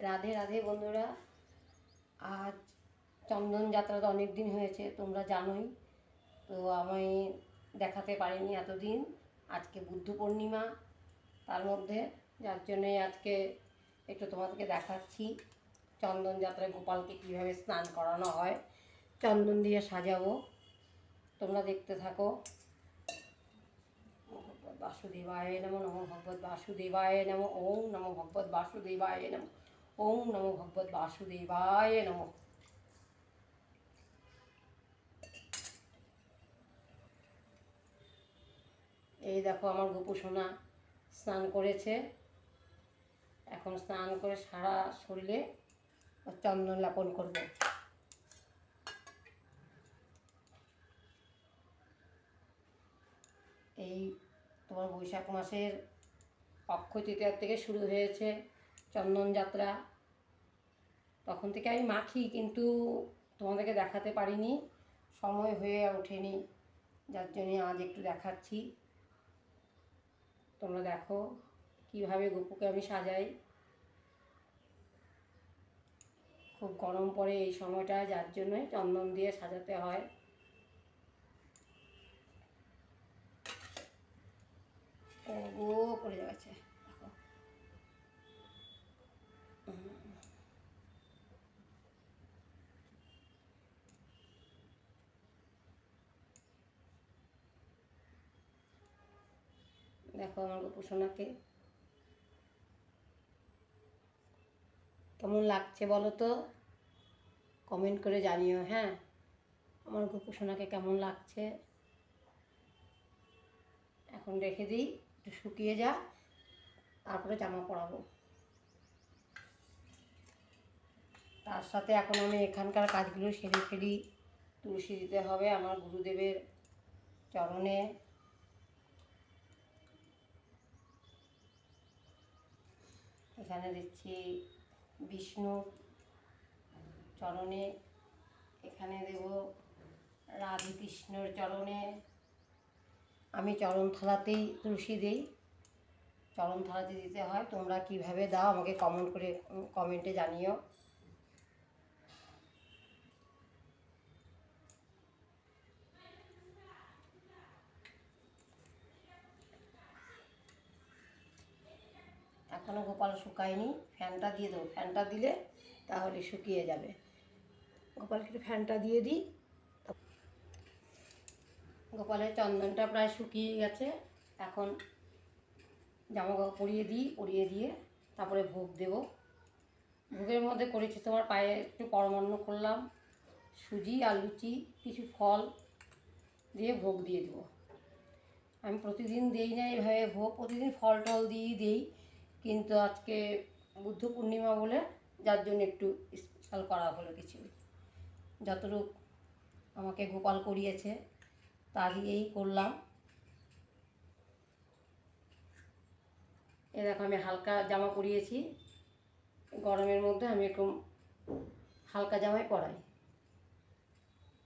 রাধে রাধে বন্ধুরা। আজ চন্দন যাত্রা তো অনেক দিন হয়েছে, তোমরা জানোই। তো আমি দেখাতে পারিনি এতদিন। আজকে বুদ্ধ পূর্ণিমা তার মধ্যে, যার জন্যে আজকে একটু তোমাদেরকে দেখাচ্ছি চন্দন যাত্রায় গোপালকে কীভাবে স্নান করানো হয়। চন্দন দিয়ে সাজাবো। তোমরা দেখতে থাকো। বাসুদেবায় নমো নমো ভগবত বাসুদেবায় নমো, ওম নমো ভগবত বাসুদেবায় নমো। ওম নমো ভগবত বাসুদেবায় নমো। এই দেখো আমার গোপু সোনা স্নান করেছে। এখন স্নান করে সারা শরীরে চন্দন লেপন করব। এই তোমার বৈশাখ মাসের অক্ষয় তৃতীয়ার থেকে শুরু হয়েছে। চন্দন যাত্রা তখন থেকে আমি মাখি, কিন্তু তোমাদেরকে দেখাতে পারিনি। সময় হয়ে ওঠেনি। যার জন্যে আজ একটু দেখাচ্ছি। তোমরা দেখো কীভাবে গপুকে আমি সাজাই। খুব গরম পড়ে এই সময়টা, যার জন্যই চন্দন দিয়ে সাজাতে হয়। ও পড়ে যাচ্ছে দেখো হুম। দেখো আমার গোপুসোনাকে কেমন লাগছে বলো তো? কমেন্ট করে জানিও হ্যাঁ? আমার গোপুসোনাকে কেমন লাগছে? এখন রেখে দিই, একটু শুকিয়ে যা তারপরে জামা পরাবো। তার সাথে এখন আমি এখানকার কাজগুলো সেরে ফেলি। তুলসী দিতে হবে আমার গুরুদেবের চরণে। এখানে দিচ্ছি বিষ্ণু চরণে, এখানে দেব রাধে কৃষ্ণর চরণে। আমি চরণ থালাতেই তুলসী দিই। চরণ থালাতে দিতে হয়, তোমরা কীভাবে দাও আমাকে কমেন্ট করে কমেন্টে জানিও। এখনও গোপাল শুকায়নি, ফ্যানটা দিয়ে দেবো। ফ্যানটা দিলে তাহলে শুকিয়ে যাবে। গোপালকে ফ্যানটা দিয়ে দিই। গোপালের চন্দনটা প্রায় শুকিয়ে গেছে। এখন জামা পরিয়ে দিই, পরিয়ে দিয়ে তারপরে ভোগ দেব। ভোগের মধ্যে করেছি তোমার পায়ে একটু পরমান্ন করলাম, সুজি আর লুচি, কিছু ফল দিয়ে ভোগ দিয়ে দেবো। আমি প্রতিদিন দিই না এইভাবে ভোগ, প্রতিদিন ফল টল দিয়েই দিই। কিন্তু আজকে বুদ্ধ পূর্ণিমা বলে যার জন্য একটু স্পেশাল করা হলো কিছু। যতটুক আমাকে গোপাল করিয়েছে তা দিয়েই করলাম। এ দেখো আমি হালকা জামা পরিয়েছি। গরমের মধ্যে আমি একটু হালকা জামাই পরাই।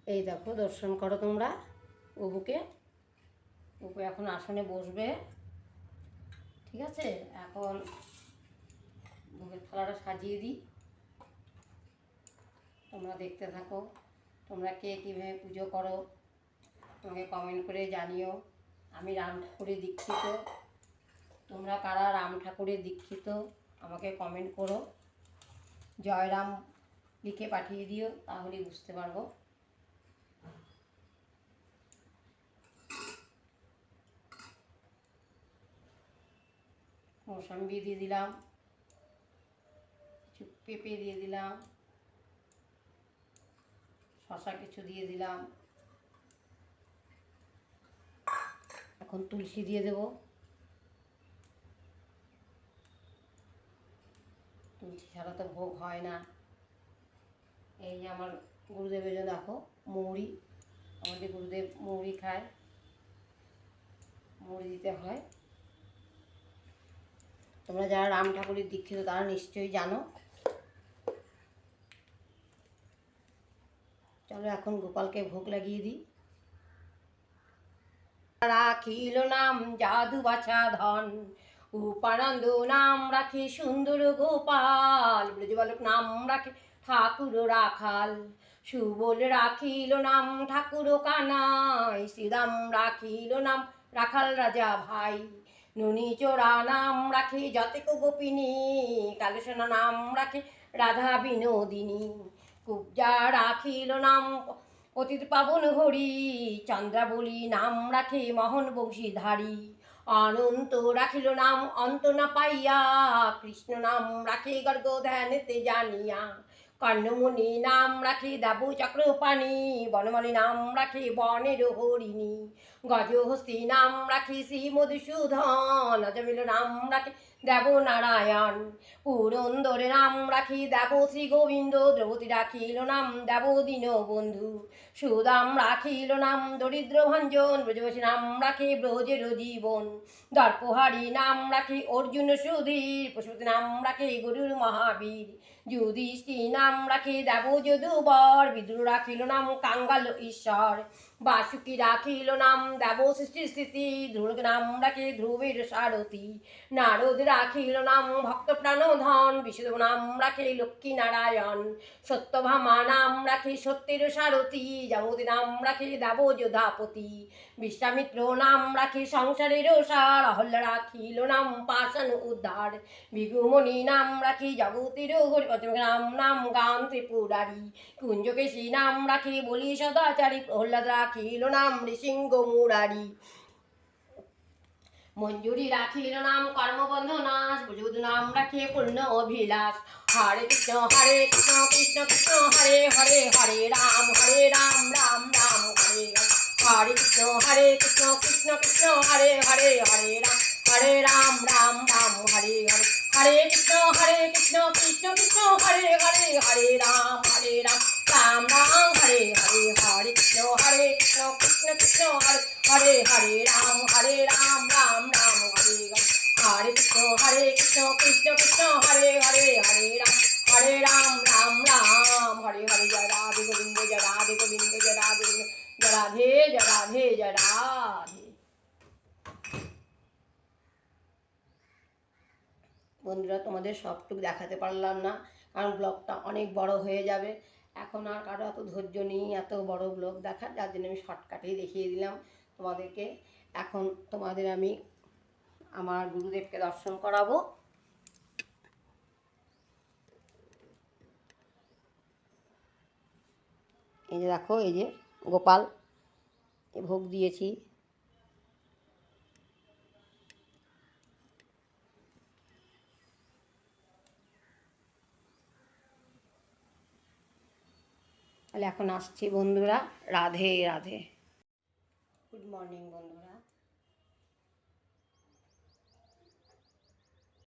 এই দেখো দর্শন করো তোমরা অবুকে অপু এখন আসনে বসবে। ঠিক আছে? এখন ভোগের থালাটা সাজিয়ে দিই। তোমরা দেখতে থাকো। তোমরা কে কীভাবে পুজো করো তোমাকে কমেন্ট করে জানিও। আমি রাম ঠাকুরের দীক্ষিত। তোমরা কারা রাম ঠাকুরের দীক্ষিত, আমাকে কমেন্ট করো। জয়রাম লিখে পাঠিয়ে দিও তাহলে বুঝতে পারব। মৌসম্বি দিয়ে দিলাম। কিছু পেঁপে দিয়ে দিলাম। শশা কিছু দিয়ে দিলাম। এখন তুলসী দিয়ে দেব। তুলসী ছাড়া তো ভোগ হয় না। এই যে আমার গুরুদেবের জন্য দেখো, মৌরি। আমাদের গুরুদেব মৌরি খায়। মৌরি দিতে হয়। তোমরা যারা রাম ঠাকুরের দীক্ষিত, তারা নিশ্চয়ই জানো। চলো এখন গোপালকে ভোগ লাগিয়ে দিই। রাখিল নাম জাদু বাছা ধন, উপানন্দ নাম রাখে সুন্দর গোপাল। ব্রজবালক নাম রাখে ঠাকুর রাখাল, সুবল রাখিল নাম ঠাকুর কানাই, শ্রীরাম রাখিল নাম রাখাল রাজা ভাই। ননী চোরা নাম রাখে যতেক গোপিনী কালেসনা নাম রাখে রাধা বিনোদিনী। কুব্জা রাখিল নাম অতীত পাবন ঘড়ি চন্দ্রাবলী নাম রাখে মহন বংশীধারী। অনন্ত রাখিল নাম অন্ত না পাইয়া, কৃষ্ণ নাম রাখে গর্গ ধ্যানেতে জানিয়া। কর্ণমণি নাম রাখে দেব চক্রপাণি, বনমালী নাম রাখে বনের হরিণী। গজহস্তি নাম রাখে শ্রী মধুসূধন অজমিল নাম রাখে দেব নারায়ণ। পুরন্দরে নাম রাখি দেব শ্রী গোবিন্দ দ্রৌপদী রাখিল নাম দেব দীন বন্ধু সুদাম রাখিল নাম দরিদ্র ভঞ্জন, ব্রজবাসী নাম রাখে ব্রজের জীবন। দর্পহারি নাম রাখি অর্জুন সুধীর, পশুপতি নাম রাখে গরুর মহাবীর। যুধিষ্ঠি নাম রাখি দেব যদুবর বিদ্রু রাখিল নাম কাঙ্গাল ঈশ্বর। বাসুকি রাখিল নাম, দেব সৃষ্টি স্থিতি, ধ্রুব নাম রাখে ধ্রুবের সারথী। নারদ রাখিল নাম, ভক্ত প্রাণধন বিশুদেব নাম রাখে লক্ষ্মী নারায়ণ। সত্যভামা নাম রাখে সত্যের সারথী যাবতী নাম রাখে দেব যোধাপতি। বিশ্বামিত্র নাম রাখি সংসারের সার অহল্য রাখিল নাম পাশান উদ্ধার বিগুমণি নাম রাখি জগতের নাম নাম গান ত্রিপুরারি কুঞ্জকেশী নাম রাখি বলি সদাচারী প্রহ্লাদ রাখিল নাম ঋসিংহ মুরারি মঞ্জুরি রাখিল নাম কর্মবন্ধ নাশ বুঝুদ নাম রাখে পূর্ণ অভিলাষ হরে কৃষ্ণ হরে কৃষ্ণ কৃষ্ণ কৃষ্ণ হরে হরে হরে রাম হরে রাম রাম রাম হরে রাম কৃষ্ণ হরে কৃষ্ণ কৃষ্ণ কৃষ্ণ হরে হরে হরে রাম হরে রাম রাম রাম হরে হরে হরে কৃষ্ণ হরে কৃষ্ণ কৃষ্ণ কৃষ্ণ হরে হরে হরে রাম হরে রাম রাম রাম হরে হরে হরে কৃষ্ণ হরে কৃষ্ণ কৃষ্ণ কৃষ্ণ হরে হরে হরে রাম হরে রাম রাম রাম হরে হরে হরে কৃষ্ণ হরে কৃষ্ণ কৃষ্ণ কৃষ্ণ হরে হরে হরে রাম হরে বন্ধুরা, তোমাদের সবটুকু দেখাতে পারলাম না, কারণ ব্লগটা অনেক বড় হয়ে যাবে। এখন আর কারও এত ধৈর্য নেই, এত বড় ব্লগ দেখার, যার জন্য আমি শর্টকাটেই দেখিয়ে দিলাম তোমাদেরকে। এখন তোমাদের আমি আমার গুরুদেবকে দর্শন করাবো। এই যে দেখো, এই যে গোপাল ভোগ দিয়েছি। তাহলে এখন আসছি বন্ধুরা রাধে রাধে। গুড মর্নিং বন্ধুরা।